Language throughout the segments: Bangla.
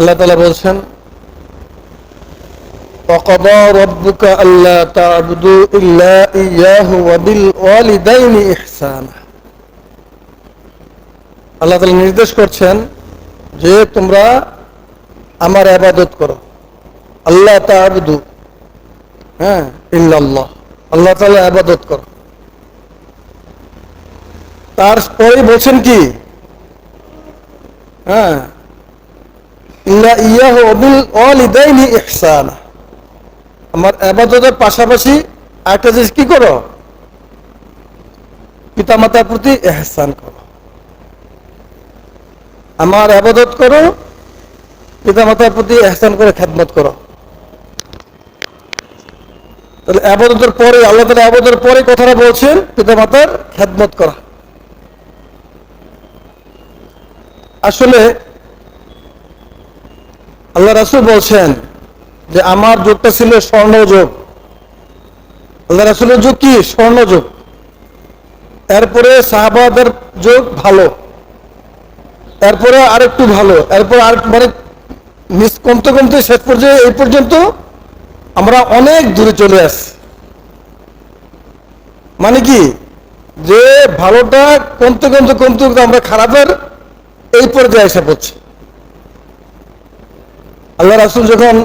আল্লাহ তালা বলছেন وقضى ربك ألا تعبدوا إلا إياه وبالوالدين إحسانا আল্লাহ তালা নির্দেশ করছেন যে তোমরা আমার আবাদত করো আল্লাহ তাবদু হ্যাঁ ইল্লাল্লাহ আল্লাহ তালা আবাদত করো তারপরে বলছেন কি হ্যাঁ ইল্লা ইয়াহ অবিল ওয়ালিদাইনি ইহসানা। আমার আবাদতের পাশাপাশি একটা জিনিস কি করো? পিতামাতার প্রতি এহসান করো। আমার আবাদত করো, পিতামাতার প্রতি এহসান করে খেদমত করো। তাহলে আবাদতের পরে, আল্লাহ তালা আবাদতের পরে কথাটা বলছেন, পিতামাতার খেদমত করা। আসলে আল্লাহ রাসুল বলছেন যে আমার যুগটা ছিল স্বর্ণ যুগ আল্লাহ রাসুলের যুগ কি? স্বর্ণ যুগ এরপরে সাহাবাদের যুগ ভালো। এরপরে আরেকটু ভালো। এরপর আর মানে মিস কমতে কমতে শেষ পর্যায়ে এই পর্যন্ত আমরা অনেক দূরে চলে আসছি। মানে কি? যে ভালোটা কমতে কমতে কমতে কমতে আমরা খারাপের এই পর্যায়ে এসে পড়ছি। আল্লাহ রাসুল যখন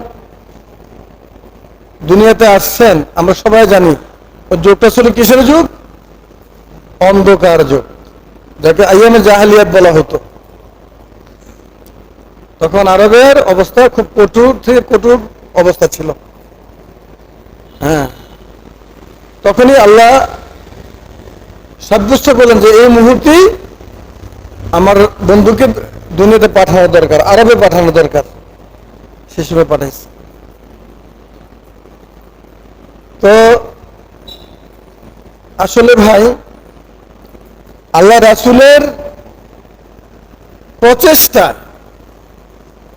দুনিয়াতে আসছেন, আমরা সবাই জানি ওই যুগটা ছিল কিসের যুগ? অন্ধকার যুগ, যাকে আইয়ামে জাহালিয়াত বলা হতো। তখন আরবের অবস্থা খুব কঠোর থেকে কঠোর অবস্থা ছিল। হ্যাঁ। তখনই আল্লাহ সাব্যস্ত করলেন যে, এই মুহূর্তেই আমার বন্ধুকে দুনিয়াতে পাঠানো দরকার, আরবে পাঠানো দরকার। সময় পাঠাইছে। তো আসলে ভাই, আল্লাহ রাসুলের প্রচেষ্টা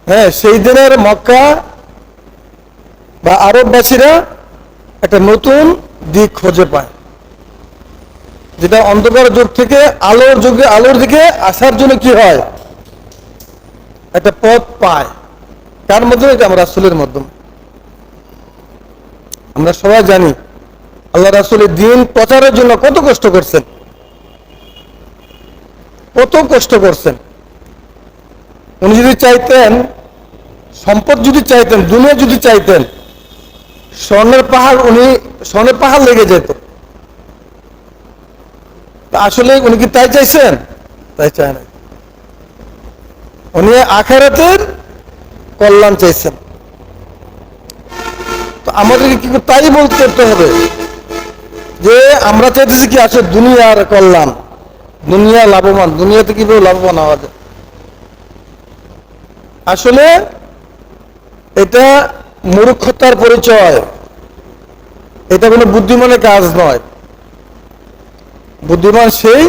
হ্যাঁ সেই দিনের মক্কা বা আরববাসীরা একটা নতুন দিক খুঁজে পায়। যেটা অন্ধকার যুগ থেকে আলোর যুগে, আলোর দিকে আসার জন্য কি হয়? একটা পথ পায়। কার মাধ্যমে? এটা আমরা রাসুলের মাধ্যমে। আমরা সবাই জানি, আল্লাহ রাসুলের দিন প্রচারের জন্য কত কষ্ট করছেন। কত কষ্ট করছেন। উনি যদি চাইতেন, সম্পদ যদি চাইতেন, দুনিয়া যদি চাইতেন, স্বর্ণের পাহাড় উনি, স্বর্ণের পাহাড় লেগে যেত। আসলে উনি কি তাই চাইছেন? তাই চায় না উনি আখেরাতের কল্যাণ চাইছেন। তো আমাদেরকে কি তাই বলতে করতে হবে যে আমরা চাইতেছি কি আসলে দুনিয়ার কল্যাণ। দুনিয়া লাভবান, দুনিয়াতে কীভাবে লাভবান হওয়া যায়? আসলে এটা মূর্খতার পরিচয়। এটা কোনো বুদ্ধিমানের কাজ নয়। বুদ্ধিমান সেই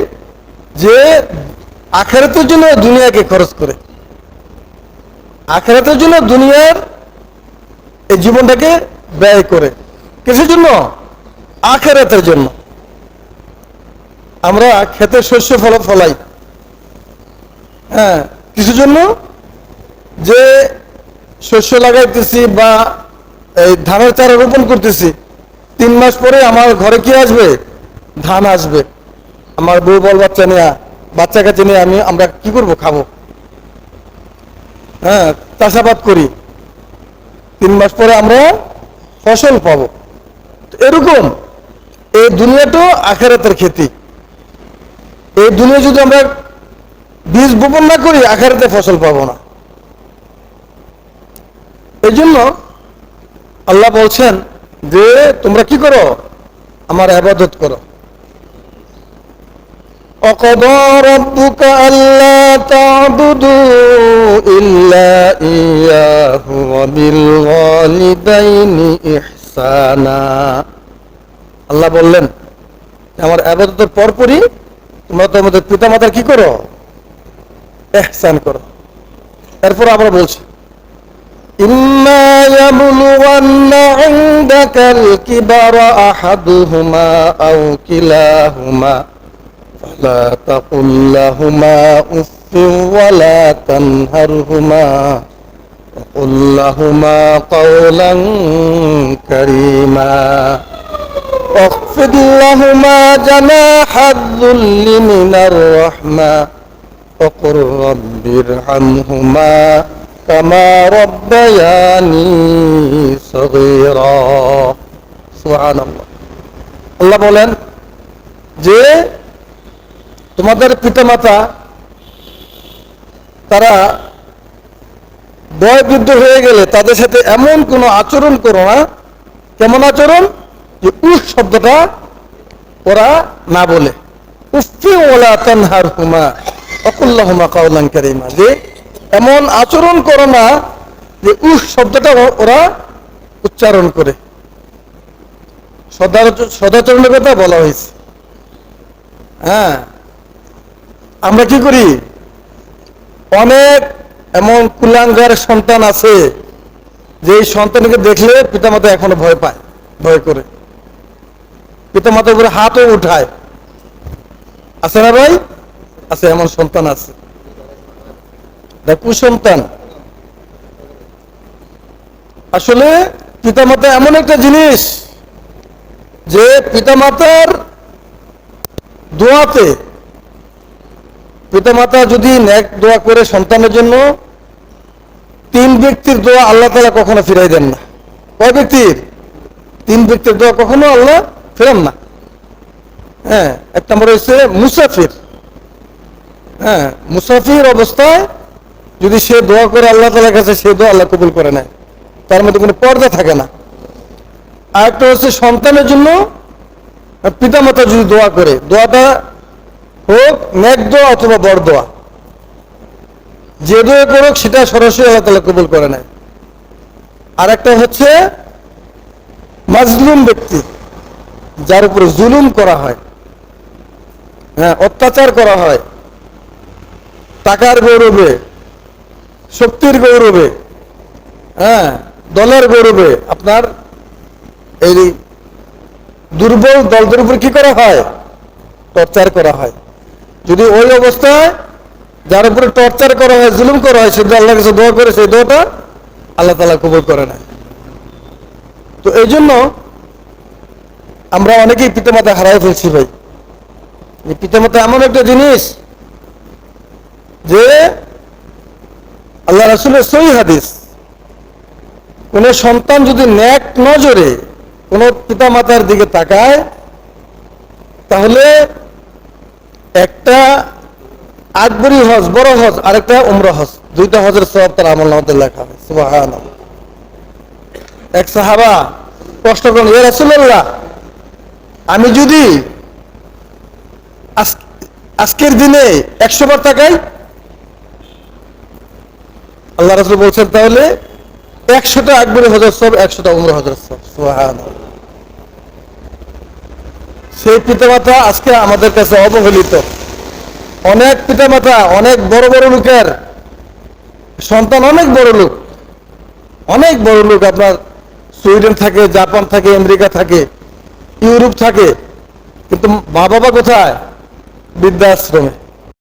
যে আখেরাতের জন্য দুনিয়াকে খরচ করে। আখেরাতের জন্য দুনিয়ার এই জীবনটাকে ব্যয় করে। কিসের জন্য? আখেরাতের জন্য। আমরা খেতে শস্য ফল, ফলাই। হ্যাঁ কিসের জন্য? যে শস্য লাগাইতেছি বা এই ধানের চারা রোপণ করতেছি, তিন মাস পরে আমার ঘরে কি আসবে? ধান আসবে। আমার বউ বল বাচ্চা নিয়ে, বাচ্চা কাছে নিয়ে আমি আমরা কি করব? খাব। হ্যাঁ চাষাবাদ করি। তিন মাস পরে আমরা ফসল পাবো। এরকম, এই দুনিয়াটাও আখেরাতের খেতি এই দুনিয়া যদি আমরা বীজ বপন না করি, আখেরাতে ফসল পাবো না। এই জন্য আল্লাহ বলছেন যে, তোমরা কি করো? আমার আবাদত করো। وقضى ربك ألا تعبدوا إلا إياه وبالوالدين إحسانا আল্লাহ বললেন আমার আবাদতের পরপরই তোমরা তোমাদের পিতা মাতার কি করো এহসান করো এরপর আমরা বলছি إما يبلغن عندك الكبر أحدهما أو كلاهما فلا تقل لهما أف ولا تنهرهما وقل لهما قولا كريما واخفض لهما جناح الذل من الرحمة وقل رب ارحمهما كما ربياني صغيرا سبحان الله আল্লাহ বলেন যে তোমাদের পিতামাতা, তারা বয়বৃদ্ধ হয়ে গেলে তাদের সাথে এমন কোনো আচরণ করো না। কেমন আচরণ? যে উফ শব্দটা ওরা না বলে। উফি ওলা তানহার হুমা অকুল্লাহুমা কাউলান কারিমা। যে এমন আচরণ করো না যে উফ শব্দটা ওরা উচ্চারণ করে। সদাচ- সদাচরণের কথা বলা হয়েছে। হ্যাঁ। আমরা কি করি? অনেক এমন কুলাঙ্গার সন্তান আছে, যে এই সন্তানকে দেখলে পিতামাতা এখনও ভয় পায়, ভয় করে। পিতামাতার উপরে হাতও উঠায়। আছে না ভাই? আছে, এমন সন্তান আছে। কুসন্তান। আসলে পিতামাতা এমন একটা জিনিস, যে পিতামাতার দোয়াতে পিতামাতা যদি ন্যাক দোয়া করে সন্তানের জন্য, তিন ব্যক্তির দোয়া আল্লাহ তালা কখনো ফিরাই দেন না। কয় ব্যক্তির? তিন ব্যক্তির দোয়া কখনো আল্লাহ ফেরান না। হ্যাঁ এক নম্বর হচ্ছে মুসাফির। হ্যাঁ মুসাফির অবস্থায় যদি সে দোয়া করে আল্লাহ তালার কাছে, সে দোয়া আল্লাহ কবুল করে নেয়। তার মধ্যে কোনো পর্দা থাকে না। আর একটা হচ্ছে সন্তানের জন্য পিতামাতা যদি দোয়া করে, দোয়াটা হোক ন্যাক দোয়া অথবা বড় দোয়া যে দোয়া করুক, সেটা সরাসরি আল্লাহ তালা কবুল করে নেয়। আর একটা হচ্ছে, মাজলুম ব্যক্তি, যার উপরে জুলুম করা হয় হ্যাঁ অত্যাচার করা হয়, টাকার গৌরবে, শক্তির গৌরবে হ্যাঁ দলের গৌরবে, আপনার এই দুর্বল দলদের উপর কি করা হয়? টর্চার করা হয়। যদি ওই অবস্থায় যার উপরে টর্চার করা হয়, জুলুম করা হয়, সে যদি আল্লাহর কাছে দোয়া করে, সেই দোয়াটা আল্লাহ তালা কবুল করে না তো এই জন্য আমরা অনেকেই পিতামাতা হারাই ফেলছি ভাই। এই পিতামাতা এমন একটা জিনিস যে আল্লাহ রাসুলের সই হাদিস। কোন সন্তান যদি ন্যাক নজরে কোন পিতামাতার দিকে তাকায়, তাহলে একটা আকবরী হজ, বড় হজ, আরেকটা উমর হজ। দুইটা হজের সব তার আমল নামাতে লেখা হয়। এক সাহাবা কষ্ট করেন ইয়া রাসূলুল্লাহ, আমি যদি আজ- আজকের দিনে একশো বার তাকাই? আল্লাহ রাসূল বলছেন, তাহলে একশোটা আকবরী হজর সব একশোটা উমর হজর সব সুবাহান সেই পিতামাতা আজকে আমাদের কাছে অবহেলিত। অনেক পিতামাতা, অনেক বড় বড় লোকের সন্তান অনেক বড় লোক। অনেক বড় লোক আপনার সুইডেন থাকে, জাপান থাকে, আমেরিকা থাকে, ইউরোপ থাকে, কিন্তু মা বাবা কোথায়? বৃদ্ধাশ্রমে।